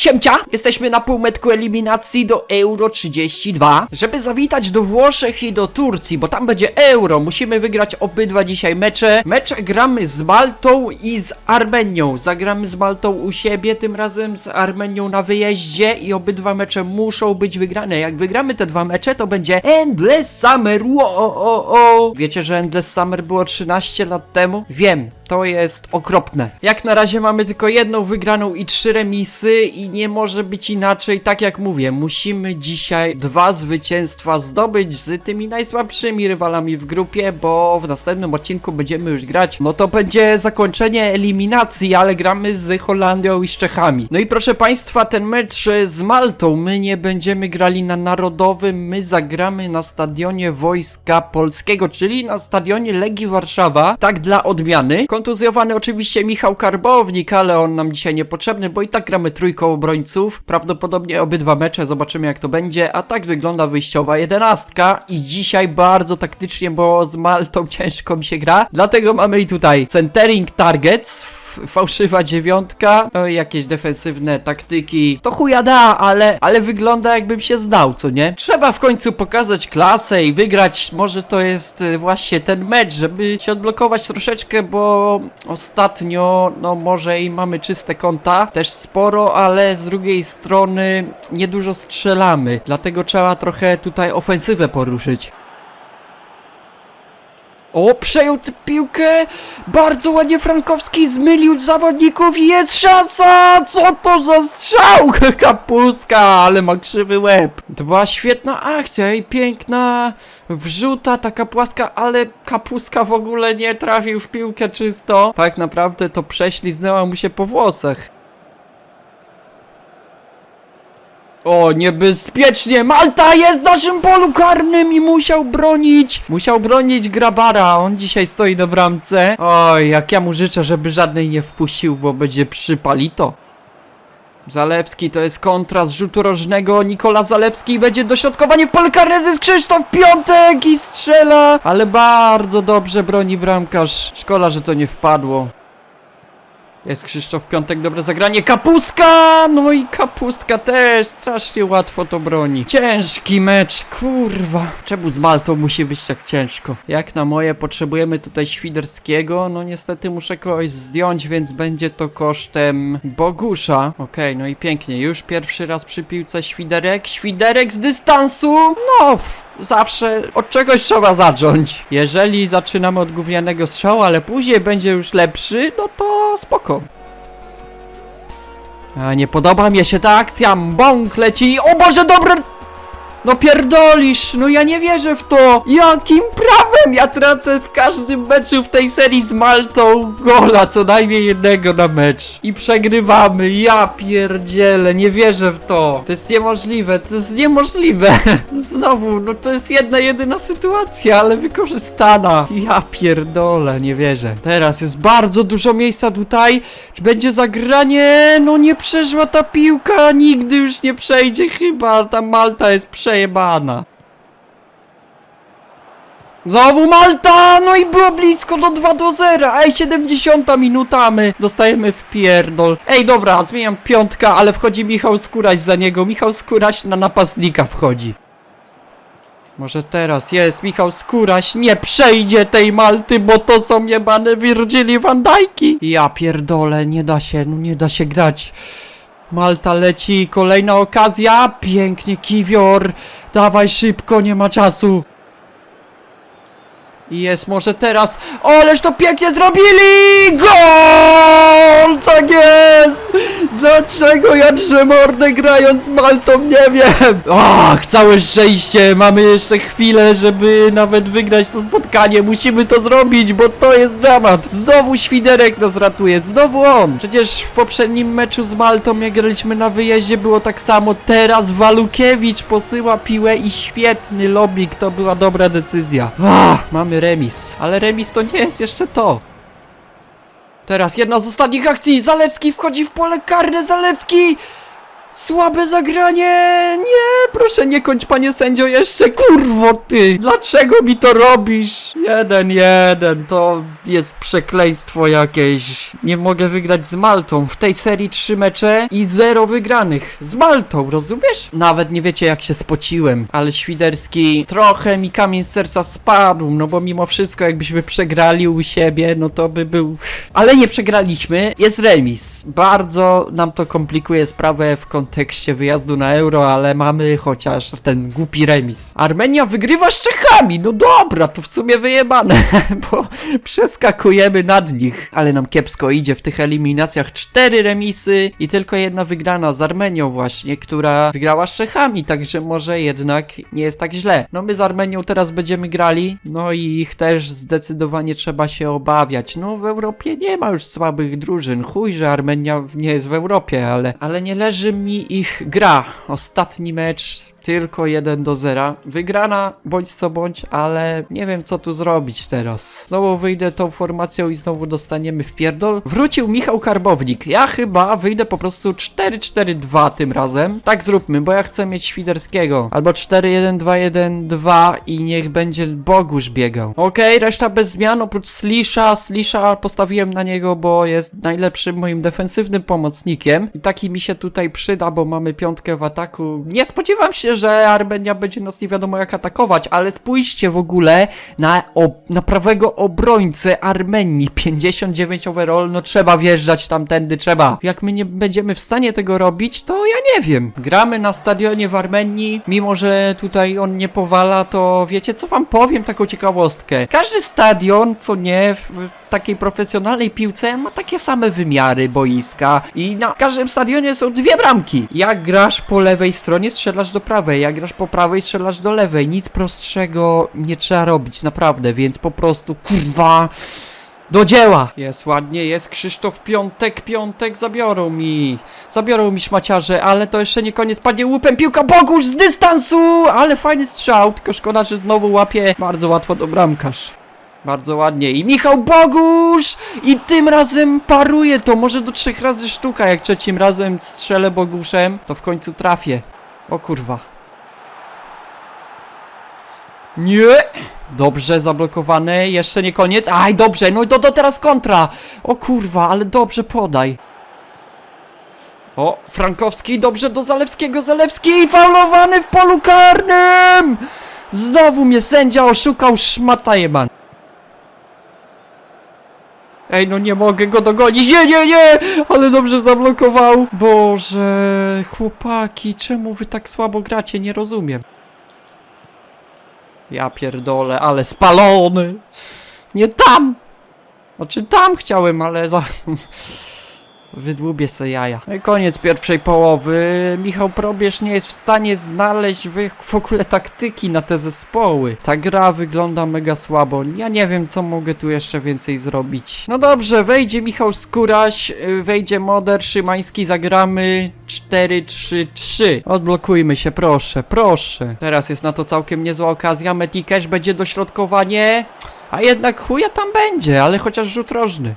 Siemcia! Jesteśmy na półmetku eliminacji do Euro 32. Żeby zawitać do Włoszech i do Turcji, bo tam będzie Euro, musimy wygrać obydwa dzisiaj mecze. Mecze gramy z Maltą i z Armenią. Zagramy z Maltą u siebie, tym razem z Armenią na wyjeździe i obydwa mecze muszą być wygrane. Jak wygramy te dwa mecze, to będzie Endless Summer. Wo, o, o, o. Wiecie, że Endless Summer było 13 lat temu? Wiem, to jest okropne. Jak na razie mamy tylko jedną wygraną i trzy remisy i nie może być inaczej, tak jak mówię, musimy dzisiaj dwa zwycięstwa zdobyć z tymi najsłabszymi rywalami w grupie, bo w następnym odcinku będziemy już grać, no to będzie zakończenie eliminacji, ale gramy z Holandią i z Czechami. No i proszę Państwa, ten mecz z Maltą, my nie będziemy grali na Narodowym, my zagramy na stadionie Wojska Polskiego, czyli na stadionie Legii Warszawa, tak dla odmiany. Kontuzjowany oczywiście Michał Karbownik, ale on nam dzisiaj niepotrzebny, bo i tak gramy trójką obrońców. Prawdopodobnie obydwa mecze, zobaczymy jak to będzie, a tak wygląda wyjściowa jedenastka i dzisiaj bardzo taktycznie, bo z Maltą ciężko mi się gra, dlatego mamy i tutaj centering targets, fałszywa dziewiątka, no jakieś defensywne taktyki. To chuja da, ale, ale wygląda jakbym się zdał, co nie? Trzeba w końcu pokazać klasę i wygrać. Może to jest y, właśnie ten mecz, żeby się odblokować troszeczkę, bo ostatnio, no może i mamy czyste konta, też sporo, ale z drugiej strony niedużo strzelamy. Dlatego trzeba trochę tutaj ofensywę poruszyć. O, przejął tę piłkę! Bardzo ładnie Frankowski zmylił zawodników i jest szansa! Co to za strzał? Kapustka, ale ma krzywy łeb. To była świetna akcja i piękna wrzuta, taka płaska, ale kapustka w ogóle nie trafił w piłkę czysto. Tak naprawdę to prześliznęła mu się po włosach. O, niebezpiecznie! Malta jest w naszym polu karnym i musiał bronić! Musiał bronić Grabara, on dzisiaj stoi na bramce. Oj, jak ja mu życzę, żeby żadnej nie wpuścił, bo będzie przypalito. Zalewski to jest kontra z rzutu rożnego. Nikola Zalewski będzie dośrodkowanie w pole karne. To jest Krzysztof Piątek i strzela. Ale bardzo dobrze broni bramkarz. Szkoda, że to nie wpadło. Jest Krzysztof Piątek, dobre zagranie. Kapustka! No i kapustka też. Strasznie łatwo to broni. Ciężki mecz, kurwa. Czemu z Maltą musi być tak ciężko? Jak na moje potrzebujemy tutaj Świderskiego. No niestety muszę kogoś zdjąć, więc będzie to kosztem Bogusza. Okej, no i pięknie. Już pierwszy raz przy piłce Świderek. Świderek z dystansu. No, zawsze od czegoś trzeba zacząć. Jeżeli zaczynamy od gównianego strzału, ale później będzie już lepszy, no to spoko. A nie podoba mi się ta akcja, bąk leci, o Boże, dobre... No pierdolisz, no ja nie wierzę w to! Jakim prawem ja tracę w każdym meczu w tej serii z Maltą gola, co najmniej jednego na mecz. I przegrywamy, ja pierdzielę, nie wierzę w to. To jest niemożliwe, to jest niemożliwe. Znowu, no to jest jedna, jedyna sytuacja, ale wykorzystana. Ja pierdolę, nie wierzę. Teraz jest bardzo dużo miejsca tutaj. Będzie zagranie, no nie przeszła ta piłka, nigdy już nie przejdzie chyba. Ta Malta jest przejebana. Znowu Malta! No i było blisko do 2 do 0. Ej, 70 minuta, my dostajemy w pierdol. Ej, dobra, zmieniam piątka, ale wchodzi Michał Skóraś za niego. Michał Skóraś na napastnika wchodzi. Może teraz jest Michał Skóraś, nie przejdzie tej Malty, bo to są jebane Virgili Van Dijki. Ja pierdolę, nie da się, no nie da się grać. Malta leci, kolejna okazja, pięknie Kiwior, dawaj szybko, nie ma czasu. Jest może teraz, o, ależ to pięknie zrobili, gol, tak jest. Dlaczego ja mordę grając Maltą, nie wiem. Ach, całe szczęście, mamy jeszcze chwilę, żeby nawet wygrać to spotkanie, musimy to zrobić, bo to jest dramat. Znowu Świderek nas ratuje, znowu on. Przecież w poprzednim meczu z Maltą, jak graliśmy na wyjeździe, było tak samo. Teraz Walukiewicz posyła piłę i świetny lobbyk, to była dobra decyzja. Ach, mamy remis, ale remis to nie jest jeszcze to. Teraz jedna z ostatnich akcji. Zalewski wchodzi w pole karne. Zalewski! Słabe zagranie! Nie, proszę nie kończ panie sędzio jeszcze, kurwo ty! Dlaczego mi to robisz? Jeden, jeden, to jest przekleństwo jakieś. Nie mogę wygrać z Maltą. W tej serii trzy mecze i zero wygranych. Z Maltą, rozumiesz? Nawet nie wiecie jak się spociłem, ale Świderski trochę mi kamień z serca spadł, no bo mimo wszystko jakbyśmy przegrali u siebie, no to by był... Ale nie przegraliśmy, jest remis. Bardzo nam to komplikuje sprawę w kontekście wyjazdu na euro, ale mamy chociaż ten głupi remis. Armenia wygrywa z Czechami, no dobra, to w sumie wyjebane, bo przeskakujemy nad nich. Ale nam kiepsko idzie w tych eliminacjach. Cztery remisy i tylko jedna wygrana z Armenią właśnie, która wygrała z Czechami, także może jednak nie jest tak źle. No my z Armenią teraz będziemy grali, no i ich też zdecydowanie trzeba się obawiać. No w Europie nie ma już słabych drużyn. Chuj, że Armenia nie jest w Europie, ale, ale nie leży mi ich gra. Ostatni mecz tylko 1 do 0. Wygrana bądź co bądź, ale nie wiem co tu zrobić teraz. Znowu wyjdę tą formacją i znowu dostaniemy w pierdol. Wrócił Michał Karbownik. Ja chyba wyjdę po prostu 4-4-2 tym razem. Tak zróbmy, bo ja chcę mieć Świderskiego. Albo 4-1-2-1-2 i niech będzie Bogusz biegał. Okej, reszta bez zmian oprócz Slisha. Slisha postawiłem na niego, bo jest najlepszym moim defensywnym pomocnikiem. I taki mi się tutaj przyda, bo mamy piątkę w ataku. Nie spodziewam się, że Armenia będzie nas nie wiadomo jak atakować, ale spójrzcie w ogóle na, ob- na prawego obrońcę Armenii. 59 overall, no trzeba wjeżdżać tamtędy, trzeba. Jak my nie będziemy w stanie tego robić, to ja nie wiem. Gramy na stadionie w Armenii, mimo że tutaj on nie powala, to wiecie co wam powiem, taką ciekawostkę. Każdy stadion, co nie, w takiej profesjonalnej piłce ma takie same wymiary boiska i na każdym stadionie są dwie bramki. Jak grasz po lewej stronie, strzelasz do prawej, jak grasz po prawej, strzelasz do lewej. Nic prostszego nie trzeba robić, naprawdę, więc po prostu, kurwa... Do dzieła! Jest ładnie, jest Krzysztof Piątek, Piątek, zabiorą mi, zabiorą mi szmaciarze, ale to jeszcze nie koniec, padnie łupem, piłka Bogusz z dystansu, ale fajny strzał, tylko szkoda, że znowu łapie bardzo łatwo do bramkarz. Bardzo ładnie. I Michał Bogusz! I tym razem paruje to. Może do trzech razy sztuka. Jak trzecim razem strzelę Boguszem, to w końcu trafię. O kurwa. Nie! Dobrze, zablokowane. Jeszcze nie koniec. Aj, dobrze. No i do, do teraz kontra. O kurwa, ale dobrze podaj. O, Frankowski, dobrze do Zalewskiego. Zalewski faulowany w polu karnym! Znowu mnie sędzia oszukał, szmata jeban. Ej, no nie mogę go dogonić. Nie, nie, nie! Ale dobrze zablokował. Boże, chłopaki, czemu wy tak słabo gracie? Nie rozumiem. Ja pierdolę, ale spalony. Nie tam! Znaczy tam chciałem, ale za... Wydłubię se jaja. No koniec pierwszej połowy. Michał Probierz nie jest w stanie znaleźć w, ogóle taktyki na te zespoły. Ta gra wygląda mega słabo. Ja nie wiem, co mogę tu jeszcze więcej zrobić. No dobrze, wejdzie Michał Skóraś, y, wejdzie Moder, Szymański, zagramy 4-3-3. Odblokujmy się, proszę, proszę. Teraz jest na to całkiem niezła okazja. Metikash będzie dośrodkowanie. A jednak chuja tam będzie, ale chociaż rzut rożny.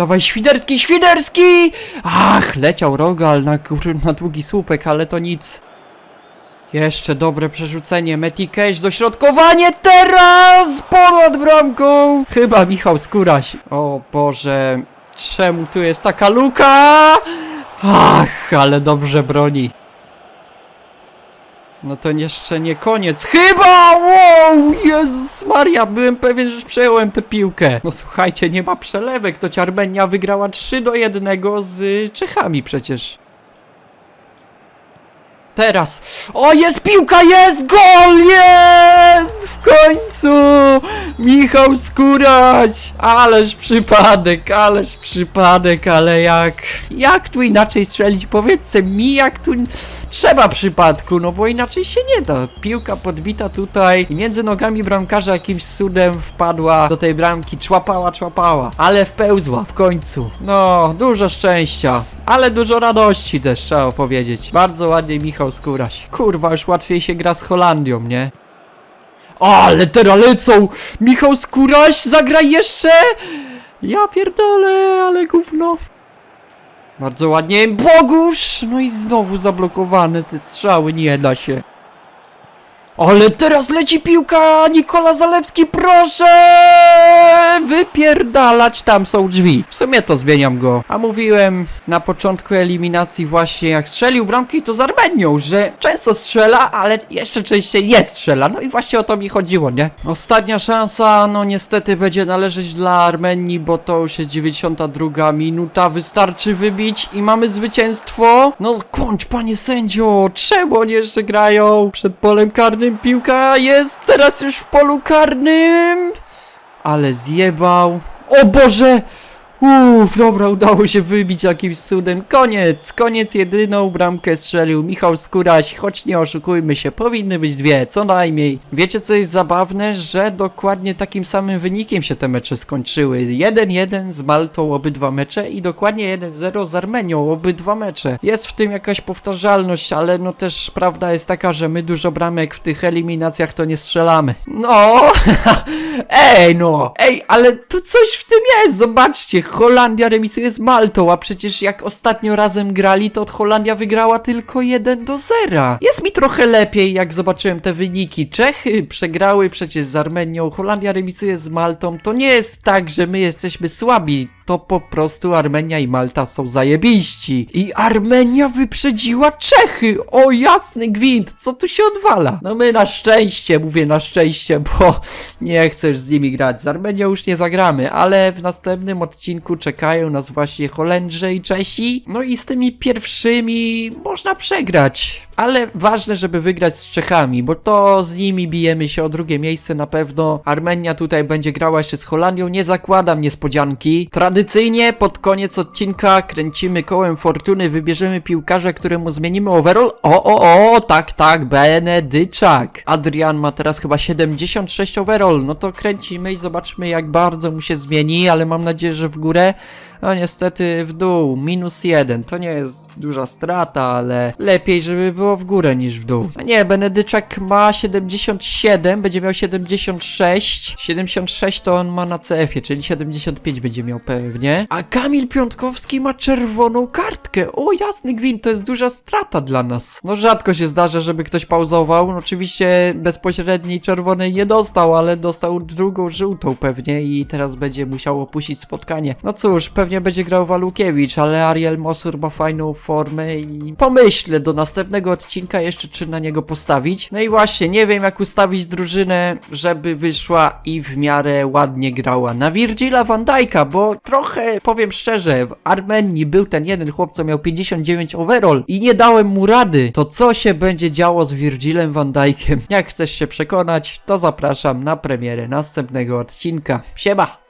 Dawaj, Świderski, Świderski! Ach, leciał Rogal na, na długi słupek, ale to nic. Jeszcze dobre przerzucenie, Metikash, dośrodkowanie teraz! Ponad bramką! Chyba Michał Skóraś. O Boże, czemu tu jest taka luka? Ach, ale dobrze broni. No to jeszcze nie koniec. Chyba! Wow! Jezus Maria, byłem pewien, że przejąłem tę piłkę. No słuchajcie, nie ma przelewek. To Armenia wygrała 3 do 1 z Czechami przecież. Teraz. O, jest piłka, jest gol, jest! W końcu! Michał Skóraś! Ależ przypadek, ależ przypadek, ale jak... Jak tu inaczej strzelić? Powiedzcie mi, jak tu... Trzeba przypadku, no bo inaczej się nie da. Piłka podbita tutaj i między nogami bramkarza jakimś cudem wpadła do tej bramki, człapała, człapała. Ale wpełzła w końcu. No, dużo szczęścia. Ale dużo radości też trzeba powiedzieć. Bardzo ładnie Michał Skóraś. Kurwa, już łatwiej się gra z Holandią, nie? Ale teraz lecą! Michał Skóraś, zagraj jeszcze! Ja pierdolę, ale gówno. Bardzo ładnie. Bogusz! No i znowu zablokowane te strzały, nie da się. Ale teraz leci piłka! Nikola Zalewski, proszę! Wypierdalać, tam są drzwi. W sumie to zmieniam go. A mówiłem na początku eliminacji właśnie jak strzelił bramki to z Armenią, że często strzela, ale jeszcze częściej nie strzela. No i właśnie o to mi chodziło, nie? Ostatnia szansa, no niestety będzie należeć dla Armenii, bo to już jest 92 minuta. Wystarczy wybić i mamy zwycięstwo. No kończ, panie sędzio! Czemu oni jeszcze grają? Przed polem karnym piłka jest teraz już w polu karnym. Ale zjebał. O Boże! Uff, dobra, udało się wybić jakimś cudem. Koniec, koniec, jedyną bramkę strzelił Michał Skóraś, choć nie oszukujmy się, powinny być dwie, co najmniej. Wiecie co jest zabawne? Że dokładnie takim samym wynikiem się te mecze skończyły. 1-1 z Maltą obydwa mecze i dokładnie 1-0 z Armenią obydwa mecze. Jest w tym jakaś powtarzalność, ale no też prawda jest taka, że my dużo bramek w tych eliminacjach to nie strzelamy. No, ej no, ej, ale to coś w tym jest, zobaczcie, Holandia remisuje z Maltą, a przecież jak ostatnio razem grali, to Holandia wygrała tylko 1 do 0. Jest mi trochę lepiej, jak zobaczyłem te wyniki. Czechy przegrały przecież z Armenią, Holandia remisuje z Maltą. To nie jest tak, że my jesteśmy słabi. To po prostu Armenia i Malta są zajebiści. I Armenia wyprzedziła Czechy! O jasny gwint, co tu się odwala? No my na szczęście, mówię na szczęście, bo nie chcesz z nimi grać. Z Armenią już nie zagramy, ale w następnym odcinku czekają nas właśnie Holendrzy i Czesi. No i z tymi pierwszymi można przegrać. Ale ważne, żeby wygrać z Czechami, bo to z nimi bijemy się o drugie miejsce na pewno. Armenia tutaj będzie grała jeszcze z Holandią, nie zakładam niespodzianki. Tradycyjnie pod koniec odcinka kręcimy kołem fortuny, wybierzemy piłkarza, któremu zmienimy overall. O, o, o, tak, tak, Benedyczak. Adrian ma teraz chyba 76 overall, no to kręcimy i zobaczmy jak bardzo mu się zmieni, ale mam nadzieję, że w górę. No niestety w dół, minus jeden. To nie jest duża strata, ale lepiej, żeby było w górę niż w dół. A nie, Benedyczak ma 77, będzie miał 76. 76 to on ma na CF-ie, czyli 75 będzie miał pewnie. A Kamil Piątkowski ma czerwoną kartkę. O, jasny gwint, to jest duża strata dla nas. No rzadko się zdarza, żeby ktoś pauzował. No, oczywiście bezpośredniej czerwonej nie dostał, ale dostał drugą żółtą pewnie i teraz będzie musiał opuścić spotkanie. No cóż, pewnie będzie grał Walukiewicz, ale Ariel Mosur ma fajną formę i pomyślę do następnego odcinka jeszcze, czy na niego postawić. No i właśnie, nie wiem jak ustawić drużynę, żeby wyszła i w miarę ładnie grała. Na Virgila van Dijk'a, bo trochę, powiem szczerze, w Armenii był ten jeden chłop, co miał 59 overall i nie dałem mu rady. To co się będzie działo z Virgilem van? Jak chcesz się przekonać, to zapraszam na premierę następnego odcinka. Siema!